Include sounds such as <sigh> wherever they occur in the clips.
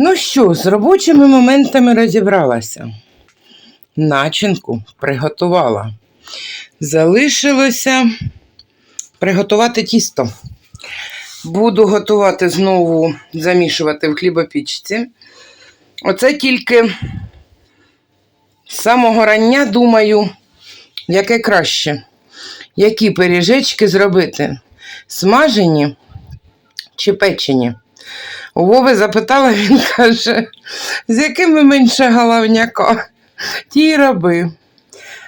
Ну що, з робочими моментами розібралася. Начинку приготувала. Залишилося приготувати тісто. Буду готувати знову замішувати в хлібопічці. Оце тільки з самого рання думаю, яке краще, які пиріжечки зробити: смажені чи печені. У Вови запитала, <laughs> він каже, з якими менше головняка, ті роби.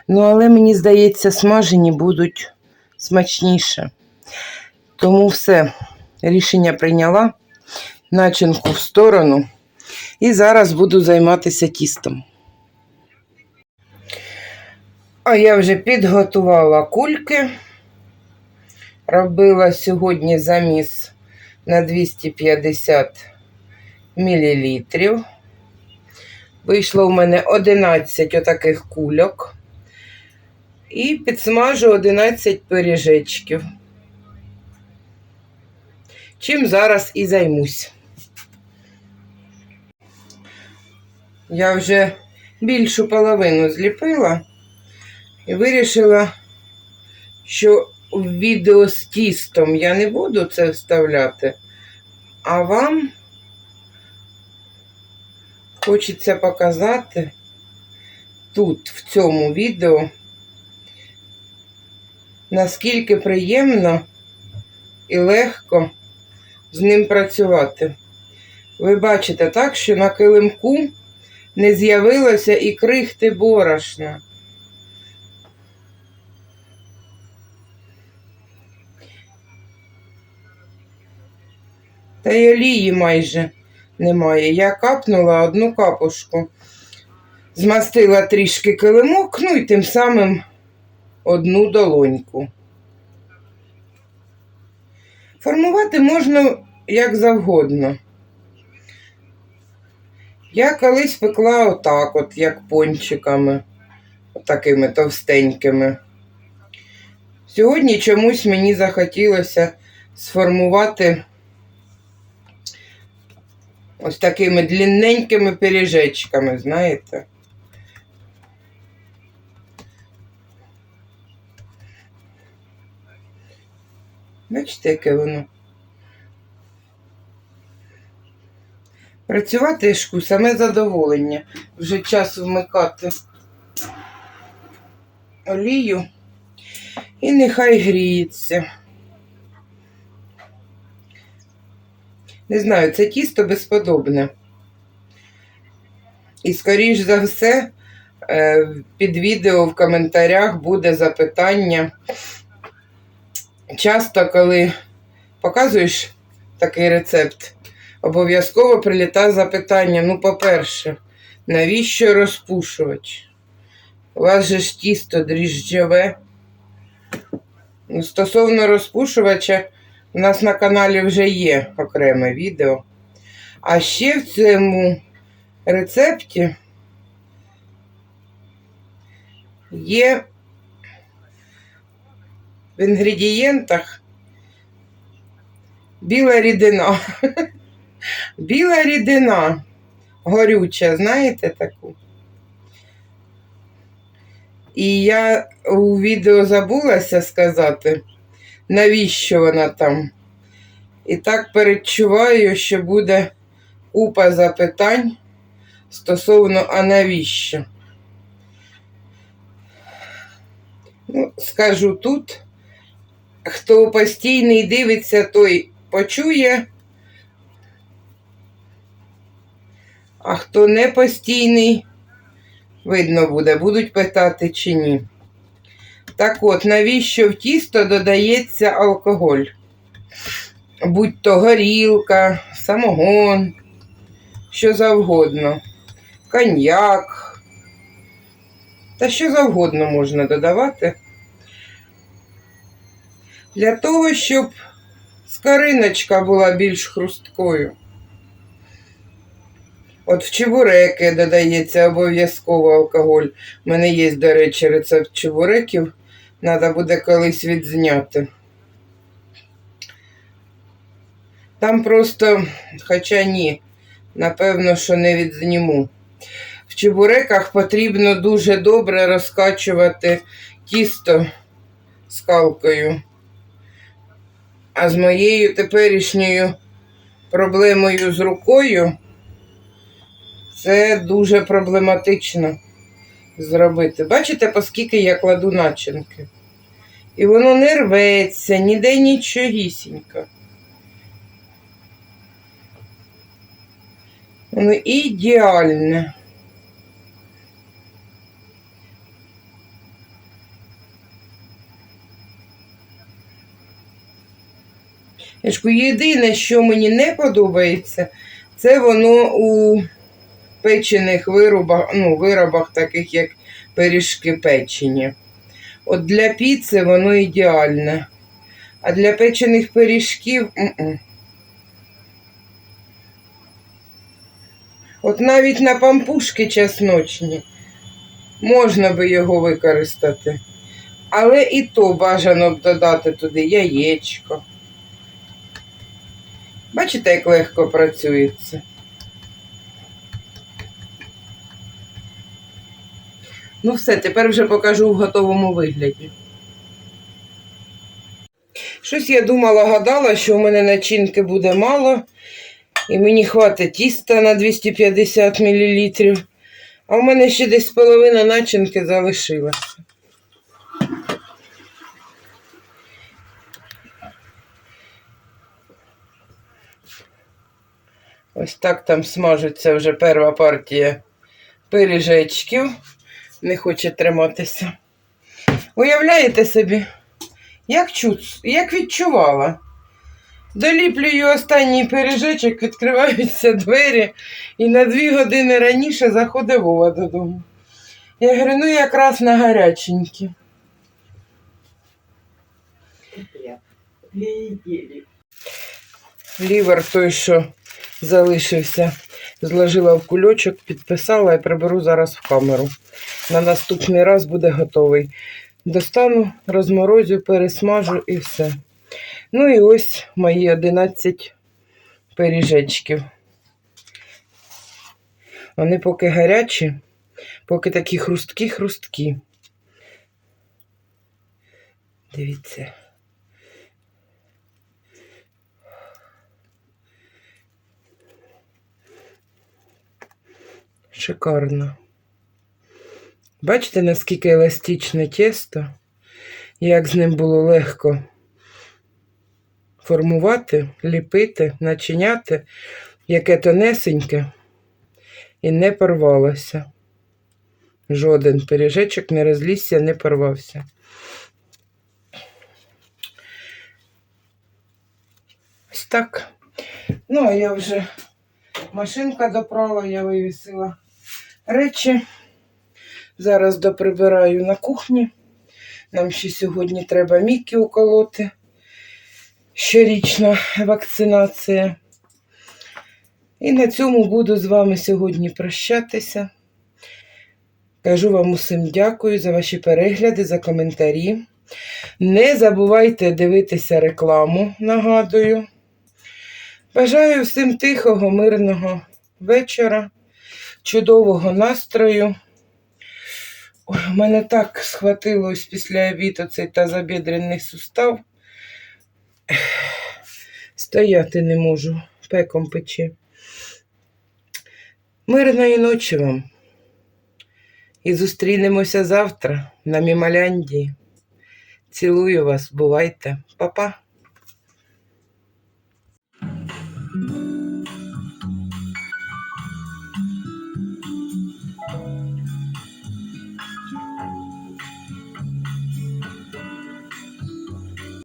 Ну, але мені здається, смажені будуть смачніше. Тому все, рішення прийняла, начинку в сторону. І зараз буду займатися тістом. А я вже підготувала кульки. Робила сьогодні заміс на 250 мл. Вийшло у мене 11 отаких кульок. І підсмажу 11 пиріжечків. Чим зараз і займусь. Я вже більшу половину зліпила і вирішила, що в відео з тістом я не буду це вставляти, а вам хочеться показати тут, в цьому відео, наскільки приємно і легко з ним працювати. Ви бачите так, що на килимку не з'явилося і крихти борошна. Та й олії майже немає. Я капнула одну капушку, змастила трішки килимок, ну і тим самим одну долоньку. Формувати можна як завгодно. Я колись пекла отак, от, як пончиками, такими товстенькими. Сьогодні чомусь мені захотілося сформувати ось такими длинненькими пиріжечками, знаєте. Бачите, яке воно. Працювати шку саме задоволення. Вже час вмикати олію і нехай гріється. Не знаю, це тісто безподобне. І, скоріш за все, е, під відео в коментарях буде запитання. Часто, коли показуєш такий рецепт, обов'язково прилітає запитання. Ну, по-перше, навіщо розпушувач? У вас же ж тісто дріжджове. Ну, Стосовно розпушувача, у нас на каналі вже є окреме відео. А ще в цьому рецепті є в інгредієнтах біла рідина. <laughs> Біла рідина горюча, знаєте таку? І я у відео забулася сказати, навіщо вона там. І так передчуваю, що буде купа запитань стосовно, а навіщо? Ну, скажу тут, хто постійний дивиться, той почує, а хто не постійний, видно буде, будуть питати чи ні. Так от, навіщо в тісто додається алкоголь? Будь то горілка, самогон, що завгодно, коньяк. Та що завгодно можна додавати. Для того, щоб скориночка була більш хрусткою. От в чебуреки додається обов'язково алкоголь. У мене є, до речі, рецепт чебуреків. Треба буде колись відзняти. Там просто, хоча ні, напевно, що не відзніму. В чебуреках потрібно дуже добре розкачувати тісто скалкою. А з моєю теперішньою проблемою з рукою це дуже проблематично зробити. Бачите, оскільки я кладу начинки? І воно не рветься, ніде нічогісінько. Воно ідеальне. Єдине, що мені не подобається, це воно у печених виробах, ну, виробах, таких як пиріжки печені. От для піци воно ідеальне. А для печених пиріжків. м-м. От навіть на пампушки чесночні можна би його використати. Але і то бажано б додати туди яєчко. Бачите, як легко працюється. Ну все, тепер вже покажу в готовому вигляді. Щось я думала, гадала, що в мене начинки буде мало, і мені хватить тіста на 250 мл. А в мене ще десь половина начинки залишилася. Ось так там смажиться вже перша партія пиріжечків. Не хоче триматися. Уявляєте собі, як, чу... як відчувала? Доліплюю останній пиріжечок, відкриваються двері, і на дві години раніше заходить Вова додому. Я говорю, ну якраз на гаряченькі. Лівер той, що залишився, зложила в кульочок, підписала і приберу зараз в камеру. На наступний раз буде готовий. Достану, розморозю, пересмажу і все. Ну і ось мої 11 пиріжечків. Вони поки гарячі, поки такі хрусткі-хрусткі. Дивіться. Шикарно. Бачите, наскільки еластичне тісто, як з ним було легко формувати, ліпити, начиняти, яке тонесеньке і не порвалося. Жоден пиріжечок не розлізся, не порвався. Ось так. Ну, а я вже машинка допрала, я вивісила речі. Зараз доприбираю на кухні. Нам ще сьогодні треба Мікі уколоти. Щорічна вакцинація. І на цьому буду з вами сьогодні прощатися. Кажу вам усім дякую за ваші перегляди, за коментарі. Не забувайте дивитися рекламу, нагадую. Бажаю всім тихого, мирного вечора, чудового настрою. Ой, у мене так схватилось після обіду цей тазобідрений сустав. Стояти не можу, пеком пече. Мирної ночі вам. І зустрінемося завтра на Мімаляндії. Цілую вас, бувайте, Па-па.